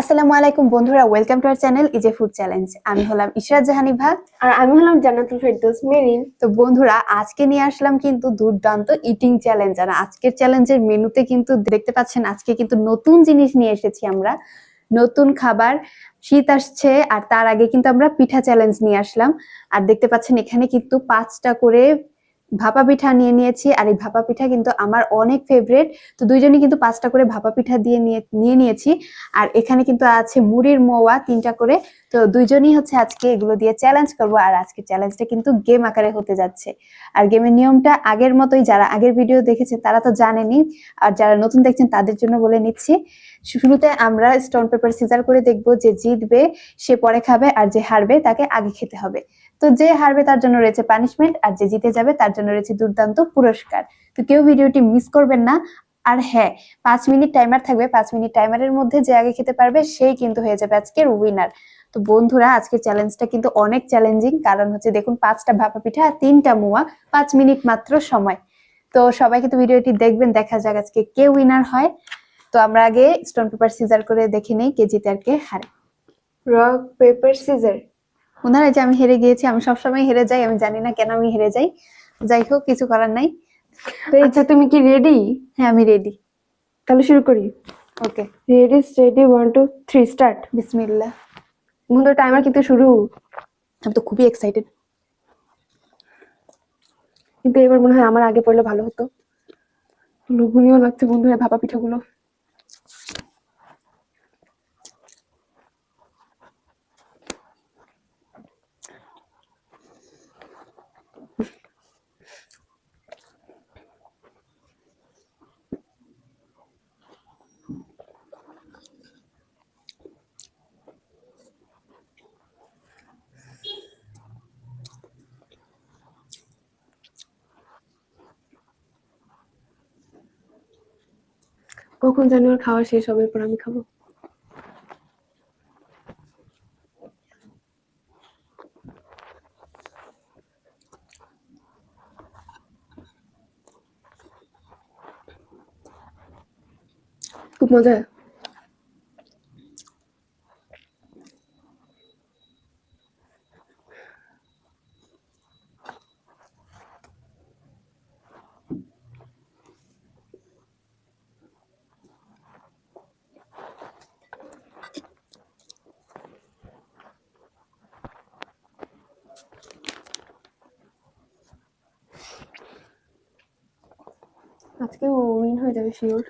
আসসালামু আলাইকুম বন্ধুরা welcome to our channel easy food challenge আমি হলাম ইশরাত জাহানি ভাগ আর আমি হলাম জান্নাতুল ফেরদৌস মেরিন। তো বন্ধুরা আজকে নিয়ে আসলাম কিন্তু দুর্দান্ত ইটিং চ্যালেঞ্জ আর আজকের চ্যালেঞ্জের মেনুতে কিন্তু দেখতে পাচ্ছেন আজকে কিন্তু নতুন জিনিস নিয়ে এসেছি আমরা। নতুন খাবার শীত আসছে আর তার আগে কিন্তু আমরা পিঠা চ্যালেঞ্জ নিয়ে আসলাম। আর দেখতে পাচ্ছেন এখানে কিন্তু পাঁচটা করে ভাপা পিঠা নিয়ে নিয়েছি আর এই ভাপা পিঠা কিন্তু আমার অনেক ফেভারেট তো দুইজনই কিন্তু পাঁচটা করে ভাপা পিঠা দিয়ে নিয়ে নিয়ে নিয়েছি। আর এখানে কিন্তু আছে মুড়ির মোয়া, তিনটা করে। তো দুইজনই হচ্ছে আজকে এগুলো দিয়ে চ্যালেঞ্জ করব। আর আজকে চ্যালেঞ্জটা কিন্তু গেম আকারে হতে যাচ্ছে। আর গেমের নিয়মটা আগের মতোই যারা আগের ভিডিও দেখেছেন তারা তো জানেনি আর যারা নতুন দেখছেন তাদের জন্য বলে নিচ্ছি শুরুতে আমরা স্টোন পেপার সিজার করে দেখব যে জিতবে, সে পরে খাবে আর যে হারবে তাকে আগে খেতে হবে। তো যে হারবে তার জন্য রয়েছে পানিশমেন্ট আর যে জিতে যাবে তার জন্য রয়েছে দুর্দান্ত পুরস্কার। তো কেউ ভিডিওটি মিস করবেন না। আর হ্যাঁ পাঁচ মিনিট টাইমার থাকবে। পাঁচ মিনিট টাইমারের মধ্যে যে আগে খেতে পারবে, সেই কিন্তু হয়ে যাবে আজকের উইনার তো বন্ধুরা আজকের চ্যালেঞ্জটা কিন্তু অনেক চ্যালেঞ্জিং কারণ হচ্ছে দেখুন পাঁচটা ভাপা পিঠা আর তিনটা মোয়া পাঁচ মিনিট মাত্র সময়। তো সবাই কিন্তু ভিডিওটি দেখবেন দেখা যাক আজকে কে উইনার হয়। তো আমরা আগে স্টোন পেপার সিজার করে দেখে নেই কে জিতে আর কে হারে। রক পেপার সিজার ওনারা যে আমি হেরে গিয়েছি আমি সবসময় হেরে যাই আমি জানি না কেন আমি হেরে যাই। যাই হোক কিছু করার নাই। আচ্ছা তুমি কি রেডি হ্যাঁ আমি রেডি তাহলে শুরু করি। Okay ready steady one two three start বিসমিল্লাহ। বন্ধু টাইমার কিন্তু শুরু। আমি তো খুবই এক্সাইটেড কিন্তু এবার মনে হয় আমার আগে পড়লে ভালো হতো। লোভনীয় লাগছে বন্ধু ভাপা পিঠাগুলো। কখন জানি ওর খাওয়া শেষ হবে পর আমি খাব। খুব মজা? আজকে ও উইন হয়ে যাবে শিওর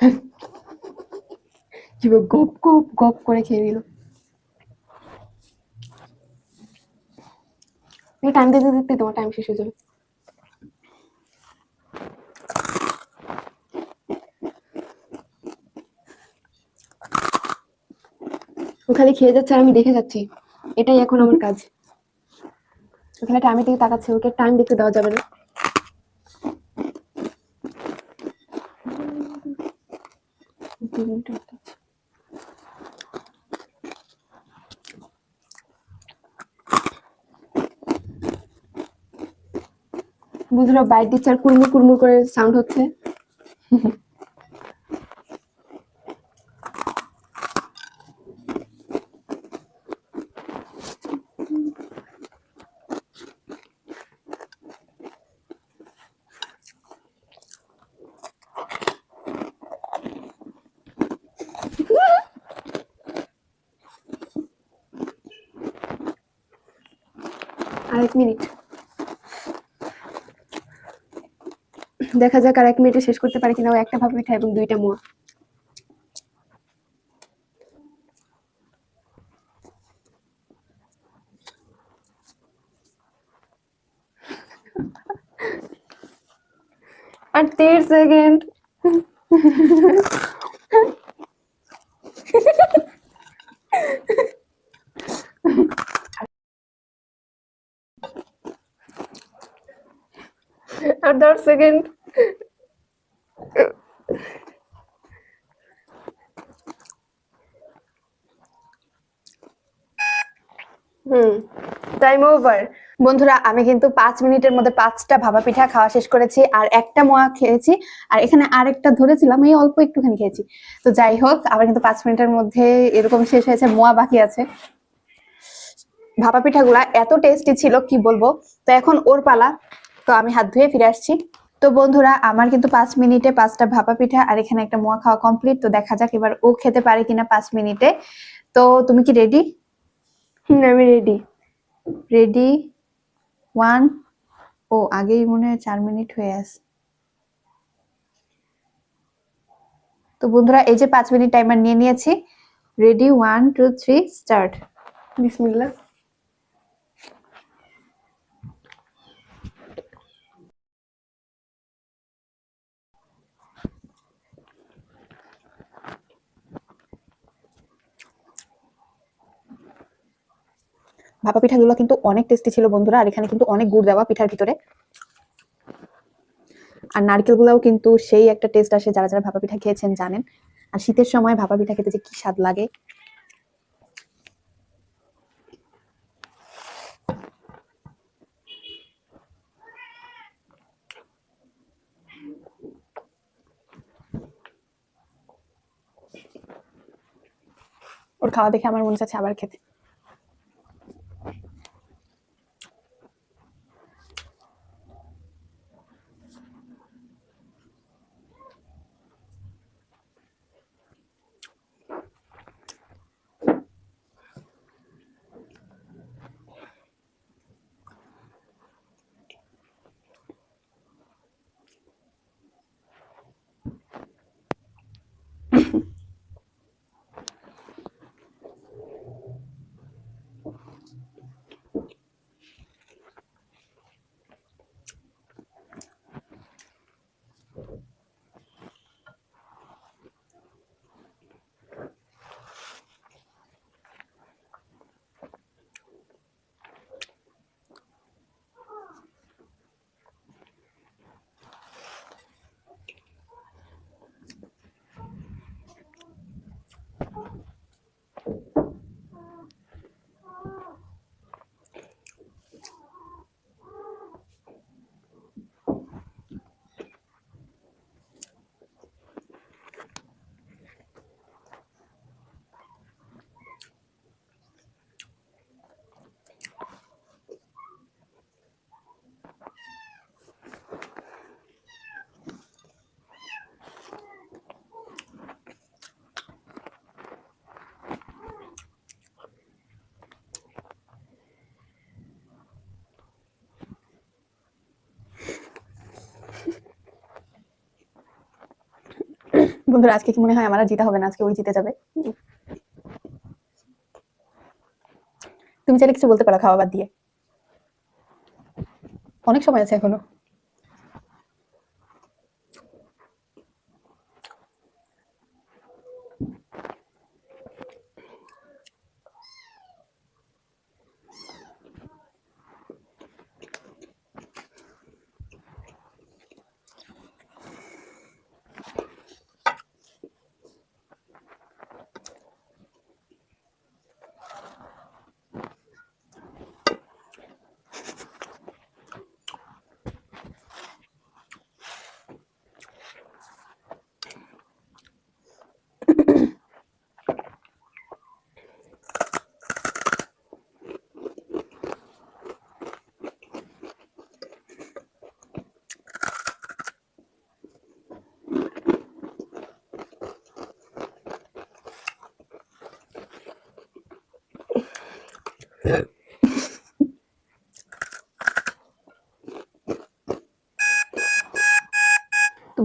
কীভাবে গপ গপ গপ করে খেয়ে নিল। টাইম দিতে দিতে তোমার টাইম শেষ হয়ে যাবে। খালি খেয়ে যাচ্ছে আর আমি দেখে যাচ্ছি। এটাই এখন আমার কাজ। ওখানে টাইমের দিকে তাকাচ্ছে, ওকে টাইম দেখতে দেওয়া যাবে না মিনিট মতো আছে। বন্ধুরা বাইর দিচ্ছে আর কুড়মুড় কুড়মুড় করে সাউন্ড হচ্ছে। আরেক মিনিট। দেখা যাক আর এক মিনিটে শেষ করতে পারি কিনা। ও একটা ভাবে পিঠা এবং দুইটা মোয়া। আর সেকেন্ড আর দশ সেকেন্ড হুম টাইম ওভার বন্ধুরা, আমি কিন্তু পাঁচ মিনিটের মধ্যে পাঁচটা ভাপা পিঠা খাওয়া শেষ করেছি, আর একটা মোয়া খেয়েছি, আর এখানে আরেকটা ধরেছিলাম, এই অল্প একটুখানি খেয়েছি। তো যাই হোক আমার কিন্তু পাঁচ মিনিটের মধ্যে এরকম শেষ হয়েছে, মোয়া বাকি আছে। ভাপা পিঠাগুলা এত টেস্টি ছিল, কি বলব? তো এখন ওর পালা, তো আমি হাত ধুয়ে ফিরে আসছি। তো বন্ধুরা, আমার কিন্তু পাঁচ মিনিটে পাঁচটা ভাপা পিঠা আর এখানে একটা মোয়া খাওয়া কমপ্লিট তো দেখা যাক এবার ও খেতে পারে কিনা পাঁচ মিনিটে। তো তুমি কি রেডি হুম আমি রেডি রেডি ওয়ান ও আগেই মনে হয় চার মিনিট হয়ে আছে। তো বন্ধুরা এই যে পাঁচ মিনিট টাইমার নিয়ে নিয়েছি। Ready one two three start বিসমিল্লাহ। ভাপা পিঠাগুলো কিন্তু অনেক টেস্টি ছিল বন্ধুরা, আর এখানে কিন্তু অনেক গুড় দেওয়া পিঠার ভিতরে। আর নারকেল গুলাও কিন্তু সেই একটা টেস্ট আসে, যারা যারা ভাপা পিঠা খেয়েছেন জানেন। আর শীতের সময় ভাপা পিঠা খেতে যে কি স্বাদ লাগে। ওর খাওয়া দেখে আমার মনে চাচ্ছে আবার খেতে। বন্ধুরা, আজকে কি মনে হয় আমার জিতে হবে না? আজকে ওই জিতে যাবে। তুমি চাইলে কিছু বলতে পারো, খাওয়া বাদ দিয়ে। অনেক সময় আছে এখনও।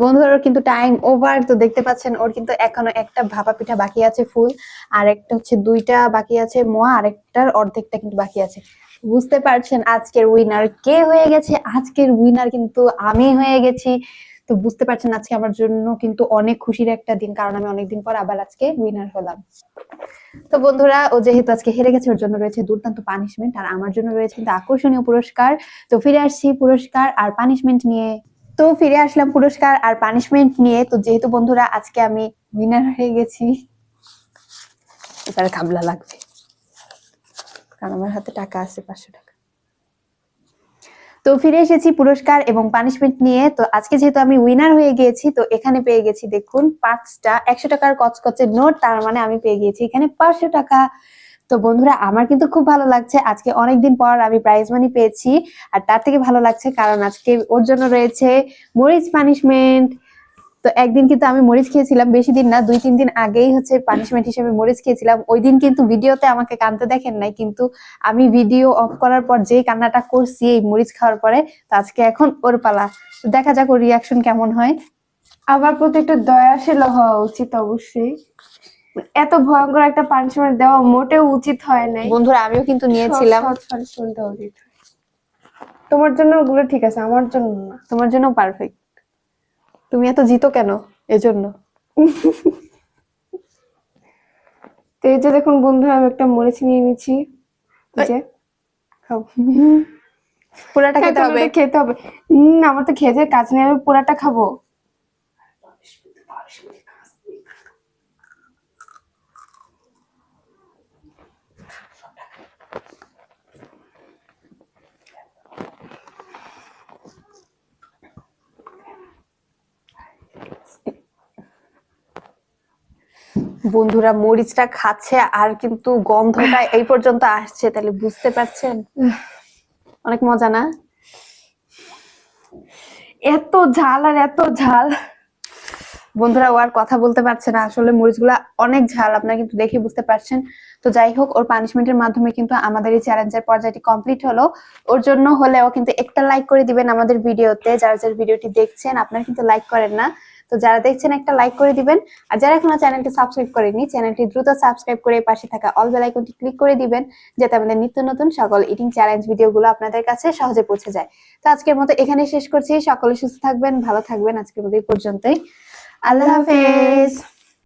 বন্ধুরা কিন্তু টাইম ওভার তো দেখতে পাচ্ছেন, ওর কিন্তু এখনও একটা ভাপা পিঠা বাকি আছে ফুল আর একটা হচ্ছে দুইটা বাকি আছে মোয়া, আর একটার অর্ধেকটা কিন্তু বাকি আছে। বুঝতে পারছেন আজকের উইনার কে হয়ে গেছে? আজকের উইনার কিন্তু আমি হয়ে গেছি। তো বুঝতে পারছেন আজকে আমার জন্য কিন্তু অনেক খুশির একটা দিন, কারণ আমি অনেকদিন পর আবার আজকে উইনার হলাম। তো বন্ধুরা, ও যেহেতু আজকে হেরে গেছে, ওর জন্য রয়েছে দুর্দান্ত পানিশমেন্ট আর আমার জন্য রয়েছে কিন্তু আকর্ষণীয় পুরস্কার। তো ফিরে আসছি পুরস্কার আর পানিশমেন্ট নিয়ে। তো ফিরে আসলাম পুরস্কার আর পানিশমেন্ট নিয়ে। তো যেহেতু বন্ধুরা, আজকে আমি উইনার হয়ে গেছি। এবার খাবলা লাগবে। কারণ আমার হাতে টাকা আছে পাঁচশো টাকা। তো ফিরে এসেছি পুরস্কার এবং পানিশমেন্ট নিয়ে। তো আজকে যেহেতু আমি উইনার হয়ে গিয়েছি, তো এখানে পেয়ে গেছি দেখুন, পাঁচটা, একশো টাকার কচকচের নোট, তার মানে আমি পেয়ে গিয়েছি এখানে পাঁচশো টাকা। তো বন্ধুরা, আমার কিন্তু খুব ভালো লাগছে। আজকে অনেকদিন পর আমি প্রাইজ মানি পেয়েছি, আর তার থেকে ভালো লাগছে কারণ আজকে ওর জন্য রয়েছে মরিচ পানিশমেন্ট তো একদিন কিন্তু আমি মরিচ খেয়েছিলাম বেশি দিন না দুই তিন দিন আগেই হচ্ছে পানিশমেন্ট হিসেবে মরিচ খেয়েছিলাম। ওই দিন কিন্তু ভিডিওতে আমাকে কানতে দেখেন নাই কিন্তু আমি ভিডিও অফ করার পর যেই কান্নাটা করছি এই মরিচ খাওয়ার পরে তো আজকে এখন ওর পালা। তো দেখা যাক ওর রিয়াকশন কেমন হয়। আমার প্রতি একটু দয়াশীল হওয়া উচিত অবশ্যই। এত ভয়ঙ্কর একটা পানিশমেন্ট দেওয়া মোটেও উচিত হয় নাই। বন্ধুরা আমিও কিন্তু নিয়েছিলাম। পানিশমেন্ট দেওয়া উচিত। তোমার জন্য ওগুলো ঠিক আছে আমার জন্য না। তোমার জন্য পারফেক্ট তুমি এত জিতো কেন? এজন্য। তো এই যে দেখুন বন্ধুরা আমি একটা মরিচ নিয়ে নিচ্ছি। যে খাও। হ্যাঁ, খেতে হবে। খেতে হবে। হম আমার তো খেতে কাজ নেই আমি পোড়াটা খাব। বন্ধুরা, মরিচটা খাচ্ছে আর কিন্তু গন্ধটা এই পর্যন্ত আসছে, তাহলে বুঝতে পারছেন? অনেক মজা না? এত ঝাল আর এত ঝাল। বন্ধুরা, ও আর কথা বলতে পারছে না। আসলে মরিচগুলা অনেক ঝাল, আপনারা কিন্তু দেখে বুঝতে পারছেন। তো যাই হোক, ওর পানিশমেন্টের মাধ্যমে কিন্তু আমাদের এই চ্যালেঞ্জের পর্যায়টি কমপ্লিট হলো। ওর জন্য হলেও কিন্তু একটা লাইক করে দিবেন আমাদের ভিডিওতে। যারা যারা ভিডিওটি দেখছেন, আপনারা কিন্তু লাইক করেন না। তো যারা দেখছেন, একটা লাইক করে দিবেন। আর যারা এখনও চ্যানেলটি সাবস্ক্রাইব করেনি চ্যানেলটি দ্রুত সাবস্ক্রাইব করে পাশে থাকা অল বেল আইকনটি ক্লিক করে দিবেন, যাতে আমাদের নিত্য নতুন সকল ইটিং চ্যালেঞ্জ ভিডিওগুলো আপনাদের কাছে সহজে পৌঁছে যায়। তো আজকের মতো এখানে শেষ করছি। সকলে সুস্থ থাকবেন, ভালো থাকবেন আজকের মতো এই পর্যন্তই। আল্লাহ হাফেজ।